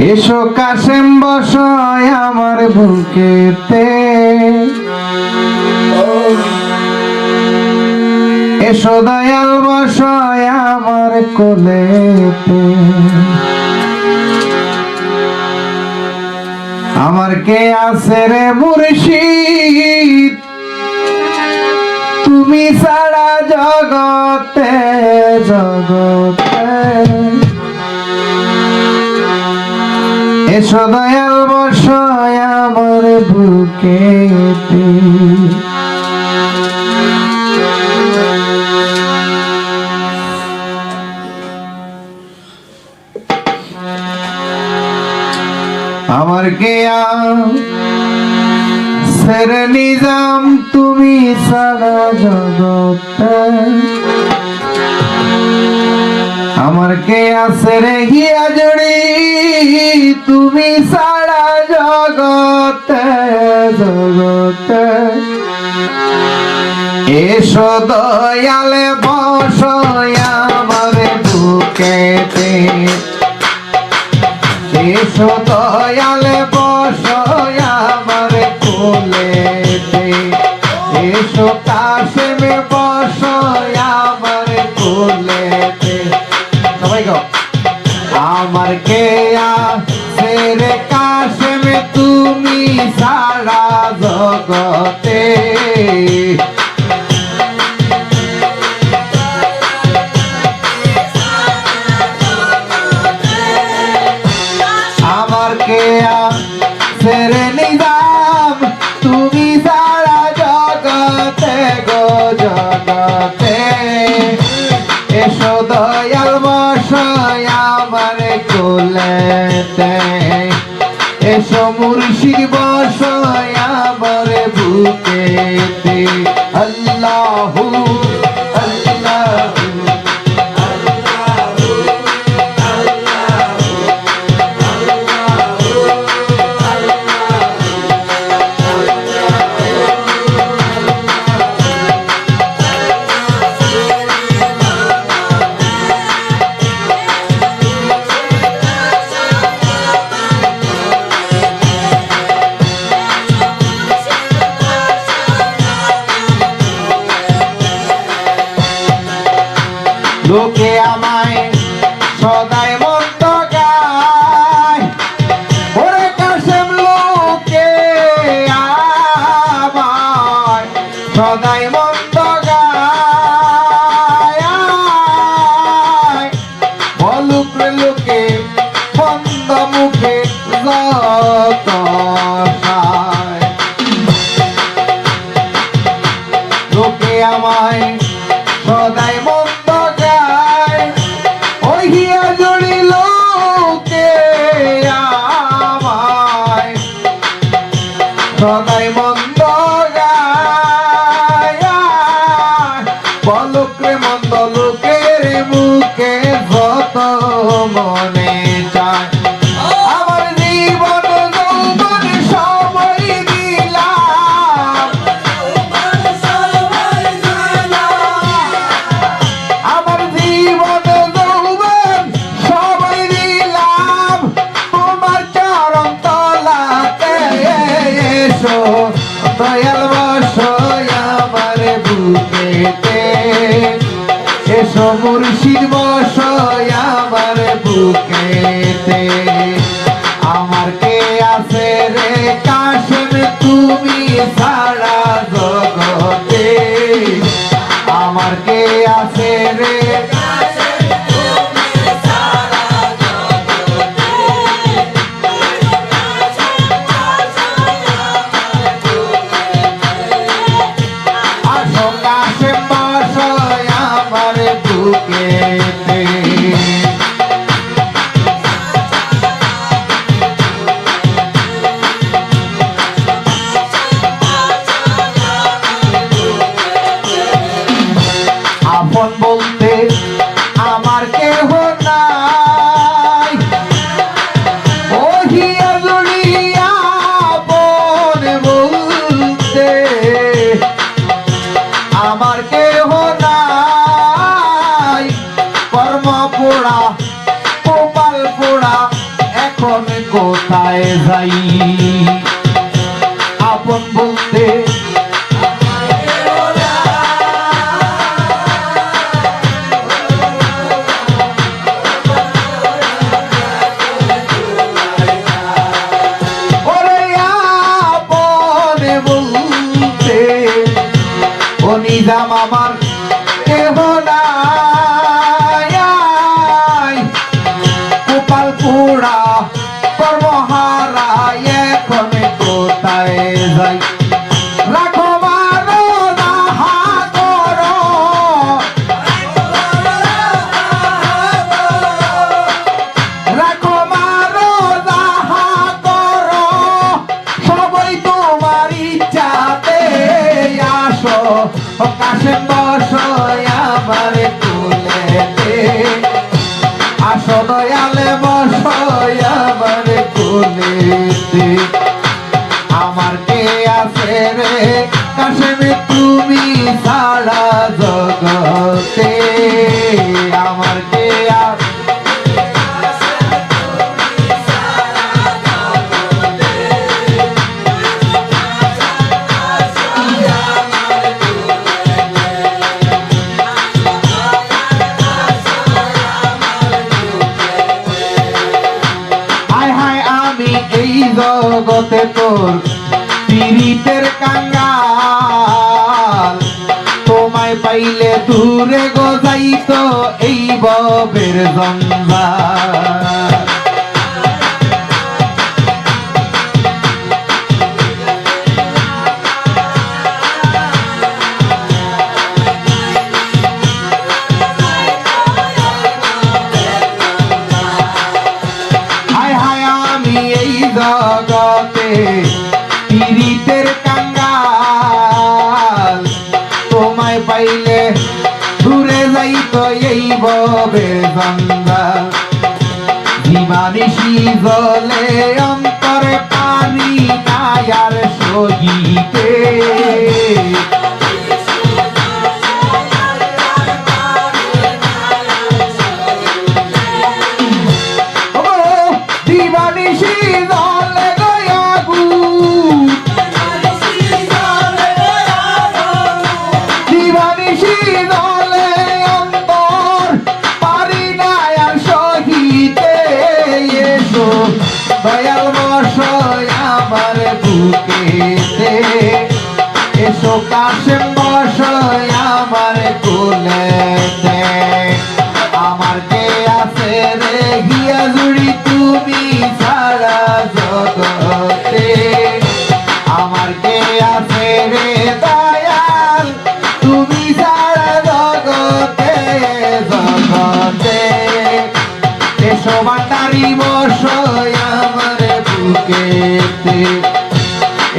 এসো কাশেম বসয় আমার বুকেতে। এসো দয়াল বসয় আমার কোলেতে। আমার কে আছে রে মুর্শিদ? তুমি সারা জগতে জগতে। এসো দয়াল বসয় আমার বুকেতে আমার কেয়া সের নিজাম তুমি সারা জগতে। আমার কে আছে রে গিয়া জড়ি? তুমি সারা জগতে জগতে। এসো দয়ালে বসয় আমার বুকেতে। এসো দয়ালে বসয় আমার আমার কে সেরে কাশেমে তুমি সারা জগতে। আমার কেয়া সেরে নিজাম তুমি সারা জগতে গো জগতে। এসো মুর্শিদ বসয় আমার বুকেতে আমায় সদাই মন্ত গায়। ওরে কাশেম লোকে আমায় সদাই মন্ত গায়। বলুক লোকে বন্ধ মুখে যত বলক রে মন্দ, লোকের মুখে যত মনে চায়। আমার জীবন যৌবন দিলাম আমার জীবন যৌবন সবাই দিলাম তোমার চরণ তলাতে এসো মুর্শিদ বসয় আমার বুকেতে। আমার কে আছে রে কাশেম তুমি সারা জগতে? দেহ নাই। কর্ম পোড়া কোপাল পোড়া এখন কোথায় যাই? দিদা মামা শান্তি জগতে তোর পীড়িতের কাঙ্গাল। তোমায় পাইলে দূরে গোজাইতো এই ববের জঙ্গল তৈব বেদন্দা জীবানিষি জলে অন্তরে পানি নায়ার সজিতে জীবানিষি জলে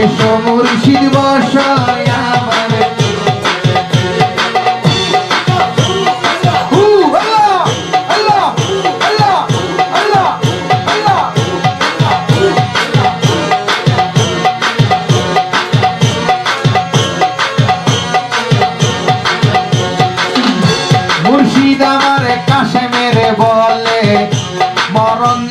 এসো মুর্শিদ বসায় আমার মুর্শিদ মরণ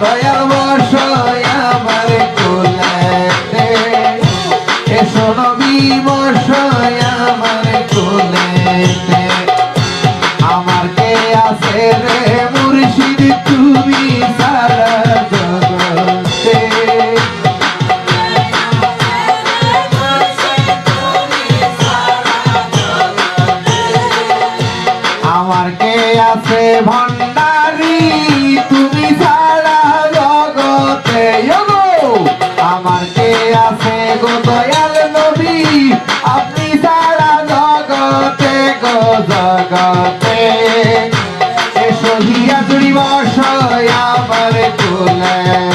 দয়াল বসায় আমার কোলেতে। এসো নবী বসায় আমার আমার কে আছে রে মুর্শিদ, তুমি আমার কে আছে ভণ্ডারী তুমি কুলেতে